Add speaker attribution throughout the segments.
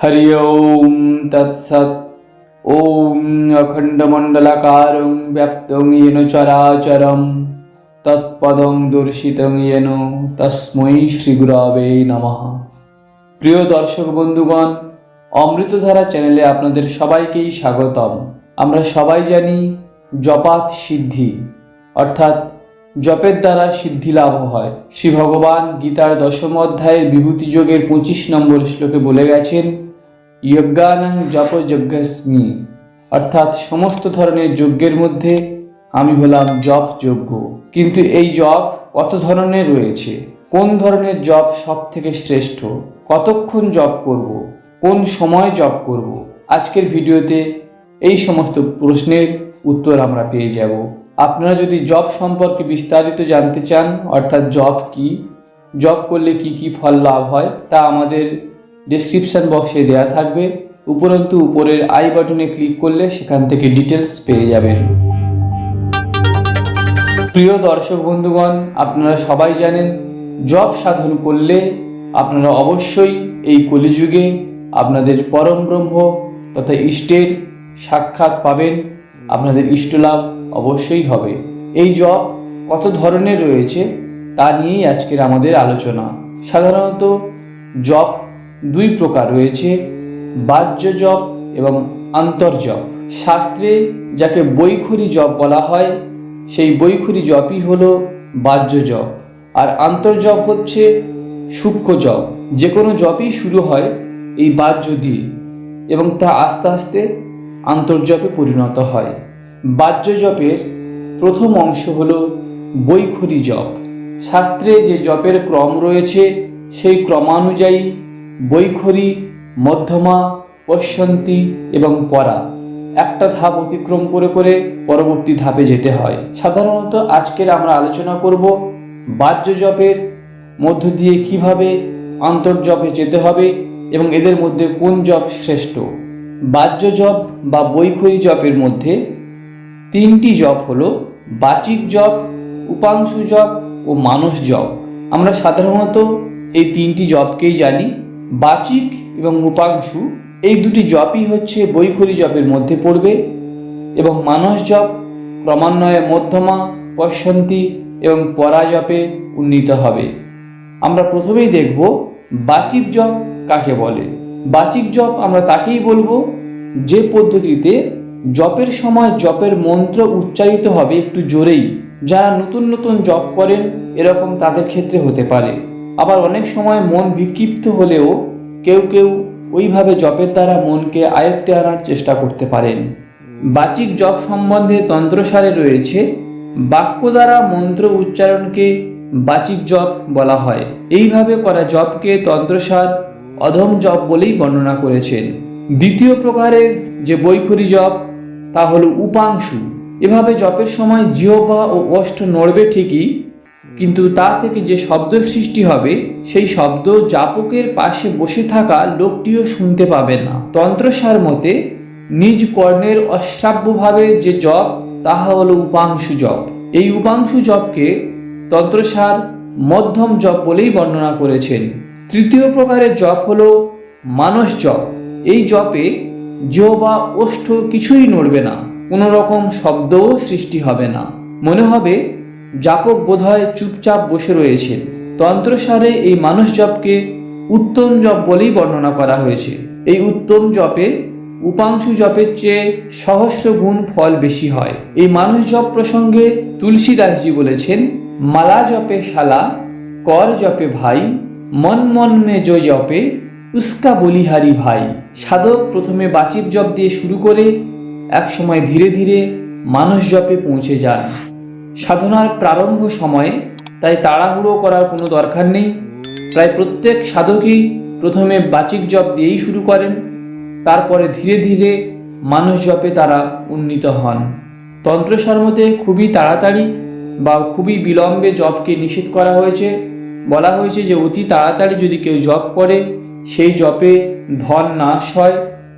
Speaker 1: हरि ओं तत्सत्। ॐ अखण्डमण्डलाकारं व्याप्तं येन चराचरं। তৎপদং দর্শিতং ইয়েন তস্মৈ শ্রীগুরাবে নমঃ প্রিয় দর্শক বন্ধুগণ অমৃতধারা চ্যানেলে আপনাদের সবাইকেই স্বাগতম। আমরা সবাই জানি জপাত সিদ্ধি, অর্থাৎ জপের দ্বারা সিদ্ধি লাভ হয়। শ্রী ভগবান গীতার দশম অধ্যায়ের বিভূতিযোগের পঁচিশ নম্বর শ্লোকে বলে গেছেন যজ্ঞানাং জপ যজ্ঞস্মি। অর্থাৎ সমস্ত ধরনের যজ্ঞের মধ্যে আমি হলাম জপ যজ্ঞ। কিন্তু এই জপ কত ধরনের রয়েছে? কোন ধরনের জপ সব থেকে শ্রেষ্ঠ? কতক্ষণ জপ করব? কোন সময় জপ করব? আজকের ভিডিওতে এই সমস্ত প্রশ্নের উত্তর আমরা পেয়ে যাব। আপনারা যদি জব সম্পর্কে বিস্তারিত জানতে চান, অর্থাৎ জব কি? জব করলে কি কি ফল লাভ হয়? তা আমাদের ডেসক্রিপশন বক্সে দেওয়া থাকবে। উপরন্তু উপরের আই বাটনে ক্লিক করলে সেখান থেকে ডিটেলস পেয়ে যাবেন। প্রিয় দর্শক বন্ধুগণ, আপনারা সবাই জানেন জব সাধন করলে আপনারা অবশ্যই এই কলিযুগে আপনাদের পরম ব্রহ্ম তথা ইষ্টের সাক্ষাৎ পাবেন। আপনাদের ইষ্টলাভ অবশ্যই হবে। এই জব কত ধরনের রয়েছে তা নিয়েই আজকের আমাদের আলোচনা। সাধারণত জব দুই প্রকার রয়েছে বাহ্য জপ এবং আন্তর্জপ। শাস্ত্রে যাকে বৈখরি জপ বলা হয়, সেই বৈখুরি জপই হল বাহ্য জপ আর আন্তর্জপ হচ্ছে সূক্ষ্ম জপ। যে কোনো জপই শুরু হয় এই বাহ্য দিয়ে এবং তা আস্তে আস্তে আন্তর্জপে পরিণত হয়। বাহ্য জপের প্রথম অংশ হল বৈখুরি জপ। শাস্ত্রে যে জপের ক্রম রয়েছে, সেই ক্রমানুযায়ী বৈখরি, মধ্যমা, পশ্যন্তী এবং পরা। একটা ধাপ অতিক্রম করে করে পরবর্তী ধাপে যেতে হয়। সাধারণত আজকের আমরা আলোচনা করব বাহ্য জপের মধ্য দিয়ে কীভাবে আন্তর্জপে যেতে হবে এবং এদের মধ্যে কোন জপ শ্রেষ্ঠ। বাহ্য জপ বা বৈখরি জপের মধ্যে তিনটি জপ হলো বাচিক জপ, উপাংশু জপ ও মানস জপ। আমরা সাধারণত এই তিনটি জপকেই জানি। বাচিক এবং উপাংশু এই দুটি জপই হচ্ছে বৈখরি জপের মধ্যে পড়বে এবং মানস জপ ক্রমান্বয়ে মধ্যমা, পশ্যন্তী এবং পরাজপে উন্নীত হবে। আমরা প্রথমেই দেখব বাচিক জপ কাকে বলে। বাচিক জপ আমরা তাকেই বলব যে পদ্ধতিতে জপের সময় জপের মন্ত্র উচ্চারিত হবে একটু জোরেই। যারা নতুন নতুন জপ করেন, এরকম তাদের ক্ষেত্রে হতে পারে। আবার অনেক সময় মন বিক্ষিপ্ত হলেও কেউ কেউ ওইভাবে জপের দ্বারা মনকে আয়ত্তে আনার চেষ্টা করতে পারেন। বাচিক জপ সম্বন্ধে তন্ত্রসারে রয়েছে, বাক্য দ্বারা মন্ত্র উচ্চারণকে বাচিক জপ বলা হয়। এইভাবে করা জপকে তন্ত্রসার অধম জপ বলেই বর্ণনা করেছেন। দ্বিতীয় প্রকারের যে বৈখরি জপ, তা হল উপাংশু। এভাবে জপের সময় জিহ্বা ও অষ্ট নড়বে ঠিকই কিন্তু তা থেকে যে শব্দ সৃষ্টি হবে, সেই শব্দ জাপকের পাশে বসে থাকা লোকটিও শুনতে পাবে না। তন্ত্রসার মতে, নিজ কর্ণের অশ্রাব্যভাবে যে জপ, তাহা হলো উপাংশু জপ। এই উপাংশু জপকে তন্ত্রসার মধ্যম জপ বলেই বর্ণনা করেছেন। তৃতীয় প্রকারের জপ হল মানস জপ। এই জপে জিহ বা ওষ্ঠ কিছুই নড়বে না, কোনো রকম শব্দও সৃষ্টি হবে না। মনে হবে জাপক বোধহয় চুপচাপ বসে রয়েছেন তন্ত্রসারে এই মানস জপকে উত্তম জপ বলেই বর্ণনা করা হয়েছে। এই উত্তম জপে, উপাংশু জপের চেয়ে সহস্র গুণ ফল বেশি হয়। এই মানুষ জপ প্রসঙ্গে তুলসীদাসজি বলেছেন, মালা জপে শালা, কর জপে ভাই, মন মন মে জো জপে, উস্কা বলিহারি ভাই। সাধক প্রথমে বাচিক জপ দিয়ে শুরু করে, একসময় ধীরে ধীরে মানুষ জপে পৌঁছে যান। সাধনার প্রারম্ভ সময়ে তাই তাড়াহুড়ো করার কোনো দরকার নেই। প্রায় প্রত্যেক সাধকই প্রথমে বাচিক জপ দিয়েই শুরু করেন। তারপরে ধীরে ধীরে মানুষ জপে তারা উন্নীত হন। তন্ত্রসার মতে খুবই তাড়াতাড়ি বা খুবই বিলম্বে জপকে নিষেধ করা হয়েছে। বলা হয়েছে যে অতি তাড়াতাড়ি যদি কেউ জপ করে, সেই জপে ধন নাশ হয়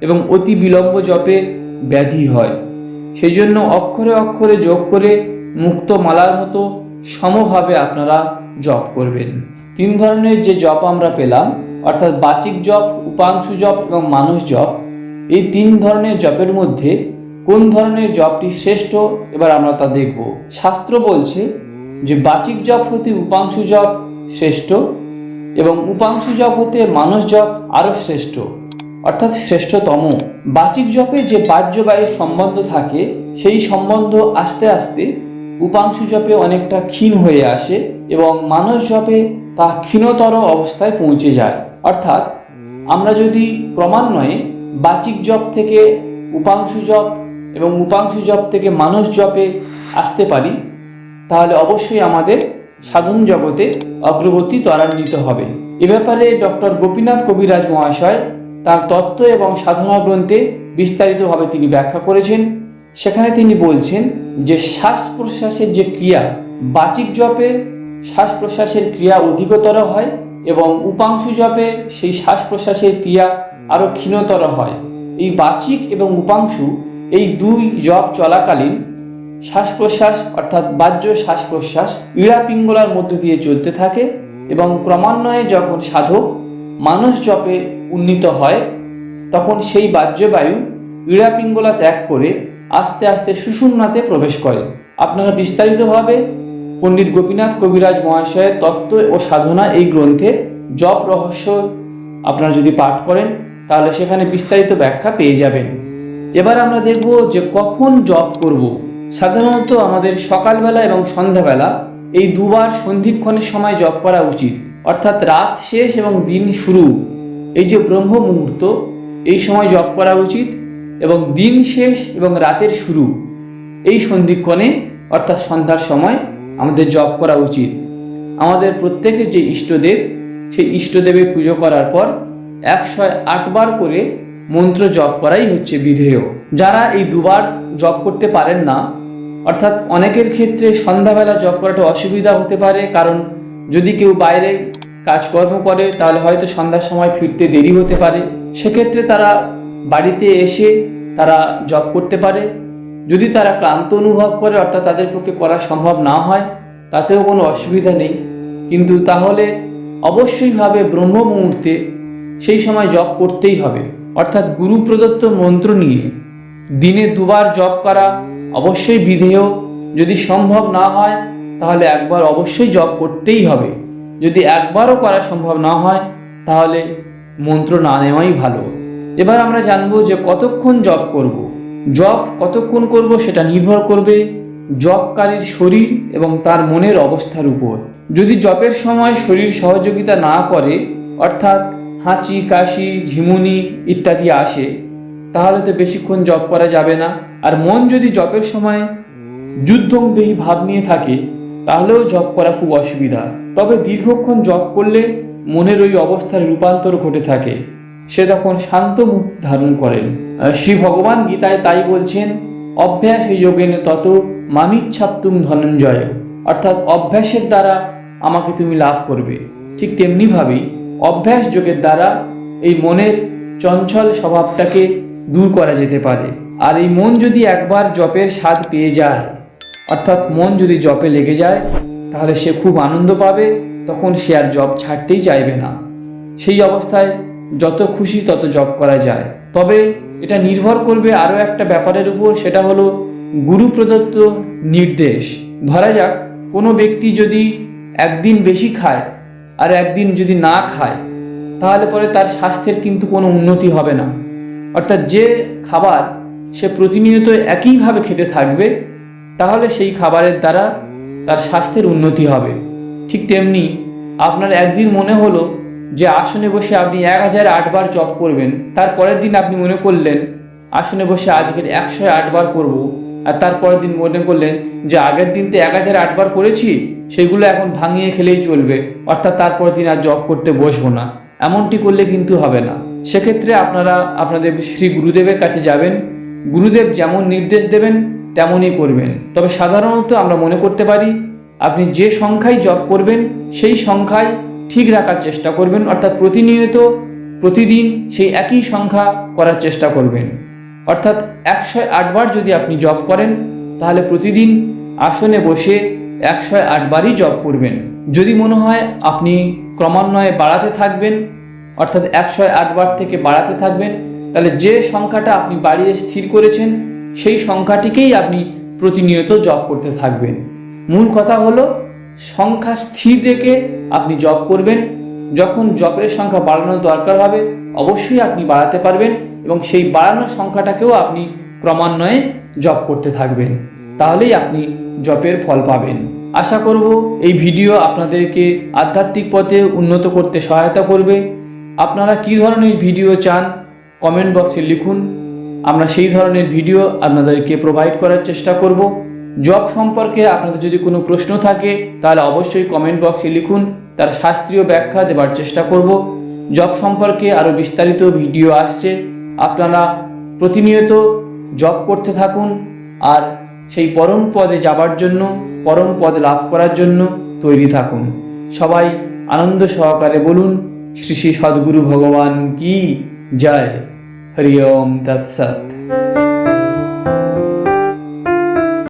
Speaker 1: এবং অতি বিলম্ব জপে ব্যাধি হয়। সেই জন্য অক্ষরে অক্ষরে যোগ করে মুক্ত মালার মতো সমভাবে আপনারা জপ করবেন। তিন ধরনের যে জপ আমরা পেলাম, অর্থাৎ বাচিক জপ, উপাংশু জপ এবং মানুষ জপ, এই তিন ধরনের জপের মধ্যে কোন ধরনের জপটি শ্রেষ্ঠ, এবার আমরা তা দেখব। শাস্ত্র বলছে যে বাচিক জপ হতে উপাংশু জপ শ্রেষ্ঠ এবং উপাংশু জপ হতে মানুষ জপ আরও শ্রেষ্ঠ, অর্থাৎ শ্রেষ্ঠতম। বাচিক জপে যে বাহ্যবায়ুর সম্বন্ধ থাকে, সেই সম্বন্ধ আস্তে আস্তে উপাংশু জপে অনেকটা ক্ষীণ হয়ে আসে এবং মানস জপে তা ক্ষীণতর অবস্থায় পৌঁছে যায়। অর্থাৎ, আমরা যদি ক্রমান্বয়ে বাচিক জপ থেকে উপাংশু জপ এবং উপাংশু জপ থেকে মানস জপে আসতে পারি, তাহলে অবশ্যই আমাদের সাধন জগতে অগ্রগতি ত্বরান্বিত হবে। এ ব্যাপারে ডক্টর গোপীনাথ কবিরাজ মহাশয় তার তত্ত্ব এবং সাধনা গ্রন্থে বিস্তারিতভাবে তিনি ব্যাখ্যা করেছেন। সেখানে তিনি বলছেন যে শ্বাস প্রশ্বাসের যে ক্রিয়া, বাচিক জপে শ্বাস প্রশ্বাসের ক্রিয়া অধিকতর হয় এবং উপাংশু জপে সেই শ্বাস প্রশ্বাসের ক্রিয়া আরও ক্ষীণতর হয়। এই বাচিক এবং উপাংশু এই দুই জপ চলাকালীন শ্বাস প্রশ্বাস অর্থাৎ বাহ্য শ্বাস প্রশ্বাস ইড়া পিঙ্গলার মধ্য দিয়ে চলতে থাকে এবং ক্রমান্বয়ে যখন সাধক মানুষ জপে উন্নীত হয়, তখন সেই বাহ্য বায়ু ইড়া পিঙ্গলা ত্যাগ করে আস্তে আস্তে সুষুম্নাতে প্রবেশ করে আপনারা বিস্তারিতভাবে পণ্ডিত গোপীনাথ কবিরাজ মহাশয়ের তত্ত্ব ও সাধনা এই গ্রন্থে জপ রহস্য আপনারা যদি পাঠ করেন, তাহলে সেখানে বিস্তারিত ব্যাখ্যা পেয়ে যাবেন। এবার আমরা দেখব যে কখন জপ করব। সাধারণত আমাদের সকালবেলা এবং সন্ধ্যাবেলা এই দুবার সন্ধিক্ষণের সময় জপ করা উচিত। অর্থাৎ রাত শেষ এবং দিন শুরু। এই যে ব্রহ্ম মুহূর্ত এই সময় জপ করা উচিত। এবং দিন শেষ এবং রাতের শুরু। এই সন্ধিক্ষণে, অর্থাৎ সন্ধ্যার সময়, আমাদের জপ করা উচিত। আমাদের প্রত্যেকের যে ইষ্টদেব, সেই ইষ্টদেবের পুজো করার পর একশো আটবার করে মন্ত্র জপ করাই হচ্ছে বিধেয়। যারা এই দুবার জপ করতে পারেন না, অর্থাৎ অনেকের ক্ষেত্রে সন্ধ্যাবেলা জপ করাটা অসুবিধা হতে পারে, কারণ যদি কেউ বাইরে কাজকর্ম করে, তাহলে হয়তো সন্ধ্যার সময় ফিরতে দেরি হতে পারে। সেক্ষেত্রে তারা বাড়িতে এসে তারা জব করতে পারে। যদি তারা ক্লান্ত অনুভব করে, অর্থাৎ তাদের পক্ষে করা সম্ভব না হয়, তাতেও কোনো অসুবিধা নেই। কিন্তু তাহলে অবশ্যইভাবে ব্রহ্ম মুহূর্তে সেই সময় জপ করতেই হবে। অর্থাৎ গুরু প্রদত্ত মন্ত্র নিয়ে দিনে দুবার জপ করা অবশ্যই বিধেয়। যদি সম্ভব না হয়, তাহলে একবার অবশ্যই জপ করতেই হবে। যদি একবারও করা সম্ভব না হয়, তাহলে মন্ত্র না নেওয়াই ভালো। এবার আমরা জানব যে কতক্ষণ জব করব। জব কতক্ষণ করব সেটা নির্ভর করবে জবকারীর শরীর এবং তার মনের অবস্থার উপর। যদি জপের সময় শরীর সহযোগিতা না করে, অর্থাৎ হাঁচি, কাশি, ঝিমুনি ইত্যাদি আসে, তাহলে তো বেশিক্ষণ জপ করা যাবে না। আর মন যদি জপের সময় যুদ্ধংদেহী ভাব নিয়ে থাকে, তাহলেও জপ করা খুব অসুবিধা। তবে দীর্ঘক্ষণ জপ করলে মনের ওই অবস্থার রূপান্তর ঘটে থাকে। সে তখন শান্ত মুখ ধারণ করেন। শ্রী ভগবান গীতায় তাই বলছেন, অভ্যাস যোগেন তত মামিচ্ছাপ্তুম ধনঞ্জয়। অর্থাৎ অভ্যাসের দ্বারা আমাকে তুমি লাভ করবে। ঠিক তেমনিভাবেই অভ্যাস যোগের দ্বারা এই মনের চঞ্চল স্বভাবটাকে দূর করা যেতে পারে। আর এই মন যদি একবার জপের স্বাদ পেয়ে যায়, অর্থাৎ মন যদি জপে লেগে যায়, তাহলে সে খুব আনন্দ পাবে। তখন সে আর জপ ছাড়তেই চাইবে না। সেই অবস্থায় যত খুশি তত জপ করা যায়। তবে এটা নির্ভর করবে আরও একটা ব্যাপারের উপর, সেটা হলো গুরু প্রদত্ত নির্দেশ। ধরা যাক, কোনো ব্যক্তি যদি একদিন বেশি খায় আর একদিন যদি না খায়, তাহলে পরে তার স্বাস্থ্যের কিন্তু কোনো উন্নতি হবে না। অর্থাৎ যে খাবার সে প্রতিনিয়ত একইভাবে খেতে থাকবে, তাহলে সেই খাবারের দ্বারা তার স্বাস্থ্যের উন্নতি হবে। ঠিক তেমনি আপনার একদিন মনে হলো যে আসনে বসে আপনি এক হাজার আটবার জপ করবেন, তার পরের দিন আপনি মনে করলেন, আসনে বসে আজকের একশো আটবার করব, আর তারপরের দিন মনে করলেন যে আগের দিন তো এক হাজার আটবার করেছি, সেগুলো এখন ভাঙিয়ে খেলেই চলবে, অর্থাৎ তারপরের দিন আর জব করতে বসবো না। এমনটি করলে কিন্তু হবে না। সেক্ষেত্রে আপনারা, আপনাদের শ্রী গুরুদেবের কাছে যাবেন, গুরুদেব যেমন নির্দেশ দেবেন, তেমনই করবেন। তবে সাধারণত আমরা মনে করতে পারি, আপনি যে সংখ্যায় জপ করবেন, সেই সংখ্যায় ঠিক রাখার চেষ্টা করবেন, অর্থাৎ প্রতিনিয়ত প্রতিদিন সেই একই সংখ্যা করার চেষ্টা করবেন। অর্থাৎ একশো আটবার যদি আপনি জপ করেন, তাহলে প্রতিদিন আসনে বসে একশো আটবারই জপ করবেন। যদি মনে হয় আপনি ক্রমান্বয়ে বাড়াতে থাকবেন, অর্থাৎ একশো আটবার থেকে বাড়াতে থাকবেন, তাহলে যে সংখ্যাটা আপনি বাড়িয়ে স্থির করেছেন, সেই সংখ্যাটিকেই আপনি প্রতিনিয়ত জপ করতে থাকবেন। মূল কথা হলো সংখ্যা স্থির রেখে আপনি জপ করবেন। যখন জপের সংখ্যা বাড়ানোর দরকার হবে, অবশ্যই আপনি বাড়াতে পারবেন এবং সেই বাড়ানোর সংখ্যাটাকেও আপনি ক্রমান্বয়ে জপ করতে থাকবেন। তাহলেই আপনি জপের ফল পাবেন। আশা করব এই ভিডিও আপনাদেরকে আধ্যাত্মিক পথে উন্নত করতে সহায়তা করবে। আপনারা কী ধরনের ভিডিও চান, কমেন্ট বক্সে লিখুন। আমরা সেই ধরনের ভিডিও আপনাদেরকে প্রোভাইড করার চেষ্টা করব। জব সম্পর্কে আপনাদের যদি কোনো প্রশ্ন থাকে, তাহলে অবশ্যই কমেন্ট বক্সে লিখুন, তার শাস্ত্রীয় ব্যাখ্যা দেবার চেষ্টা করব। জব সম্পর্কে আরও বিস্তারিত ভিডিও আসছে। আপনারা প্রতিনিয়ত জব করতে থাকুন, আর সেই পরম পদে যাবার জন্য, পরম পদ লাভ করার জন্য তৈরি থাকুন। সবাই আনন্দ সহকারে বলুন, শ্রী শ্রী সদ্গুরু ভগবান কি? জয়। হরি ওম, তৎসৎ।